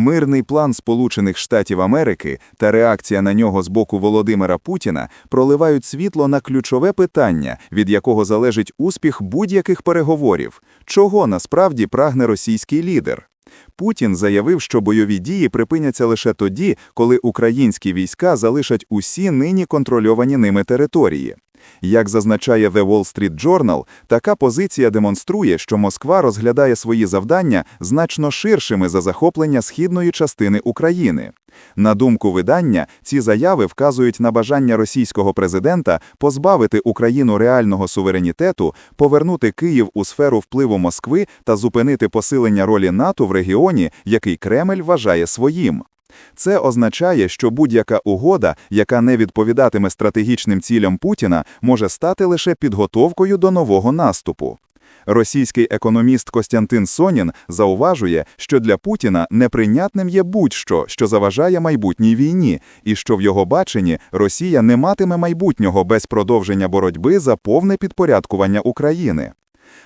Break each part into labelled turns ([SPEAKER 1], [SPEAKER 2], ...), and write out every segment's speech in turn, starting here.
[SPEAKER 1] Мирний план Сполучених Штатів Америки та реакція на нього з боку Володимира Путіна проливають світло на ключове питання, від якого залежить успіх будь-яких переговорів. Чого насправді прагне російський лідер? Путін заявив, що бойові дії припиняться лише тоді, коли українські війська залишать усі нині контрольовані ними території. Як зазначає The Wall Street Journal, така позиція демонструє, що Москва розглядає свої завдання значно ширшими за захоплення східної частини України. На думку видання, ці заяви вказують на бажання російського президента позбавити Україну реального суверенітету, повернути Київ у сферу впливу Москви та зупинити посилення ролі НАТО в регіоні, який Кремль вважає своїм. Це означає, що будь-яка угода, яка не відповідатиме стратегічним цілям Путіна, може стати лише підготовкою до нового наступу. Російський економіст Костянтин Сонін зауважує, що для Путіна неприйнятним є будь-що, що заважає майбутній війні, і що в його баченні Росія не матиме майбутнього без продовження боротьби за повне підпорядкування України.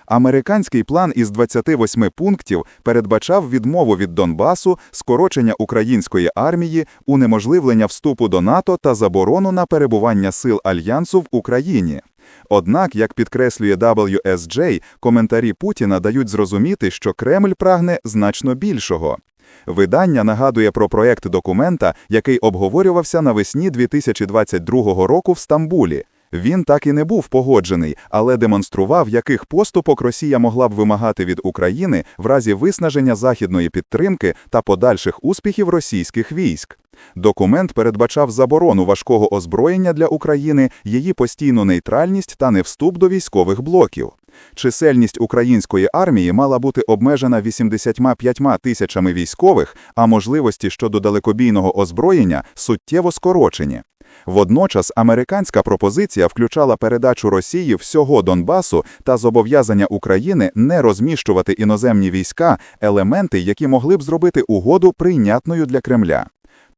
[SPEAKER 1] Американський план із 28 пунктів передбачав відмову від Донбасу, скорочення української армії, унеможливлення вступу до НАТО та заборону на перебування сил альянсу в Україні. Однак, як підкреслює WSJ, коментарі Путіна дають зрозуміти, що Кремль прагне значно більшого. Видання нагадує про проект документа, який обговорювався навесні 2022 року в Стамбулі. Він так і не був погоджений, але демонстрував, яких поступок Росія могла б вимагати від України в разі виснаження західної підтримки та подальших успіхів російських військ. Документ передбачав заборону важкого озброєння для України, її постійну нейтральність та невступ до військових блоків. Чисельність української армії мала бути обмежена 85 тисячами військових, а можливості щодо далекобійного озброєння суттєво скорочені. Водночас американська пропозиція включала передачу Росії всього Донбасу та зобов'язання України не розміщувати іноземні війська, елементи, які могли б зробити угоду прийнятною для Кремля.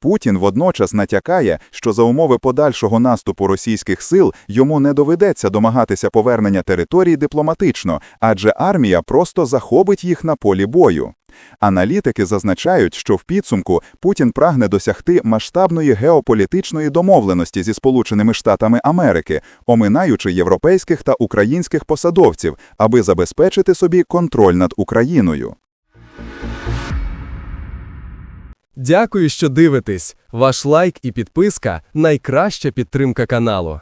[SPEAKER 1] Путін водночас натякає, що за умови подальшого наступу російських сил йому не доведеться домагатися повернення територій дипломатично, адже армія просто захопить їх на полі бою. Аналітики зазначають, що в підсумку Путін прагне досягти масштабної геополітичної домовленості зі Сполученими Штатами Америки, оминаючи європейських та українських посадовців, аби забезпечити собі контроль над Україною.
[SPEAKER 2] Дякую, що дивитесь. Ваш лайк і підписка найкраща підтримка каналу.